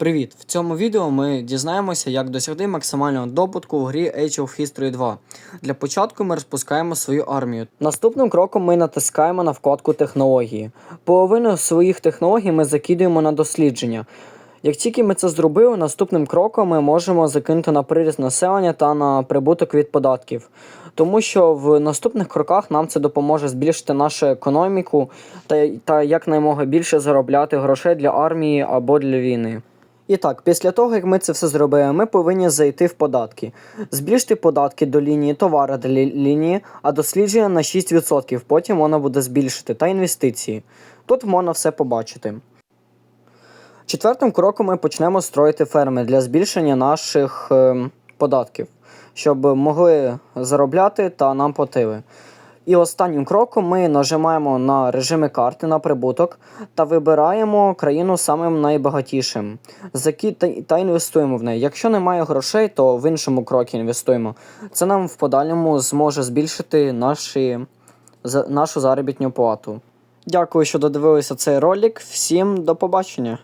Привіт! В цьому відео ми дізнаємося, як досягти максимального добутку в грі Age of History 2. Для початку ми розпускаємо свою армію. Наступним кроком ми натискаємо на вкладку технології. Половину своїх технологій ми закидуємо на дослідження. Як тільки ми це зробили, наступним кроком ми можемо закинути на приріст населення та на прибуток від податків. Тому що в наступних кроках нам це допоможе збільшити нашу економіку та, та якнаймога більше заробляти грошей для армії або для війни. І так, після того, як ми це все зробили, ми повинні зайти в податки. Збільшити податки до лінії товара до лі- лінії, а дослідження на 6%. Потім можна буде збільшити та інвестиції. Тут можна все побачити. Четвертим кроком ми почнемо строїти ферми для збільшення наших ем, податків, щоб могли заробляти та нам платили. І останнім кроком ми нажимаємо на режими карти на прибуток та вибираємо країну самим найбагатішим Закі... та- інвестуємо в неї. Якщо немає грошей, то в іншому крокі інвестуємо. Це нам в подальшому зможе збільшити наші... за- нашу заробітну плату. Дякую, що додивилися цей ролик. Всім до побачення!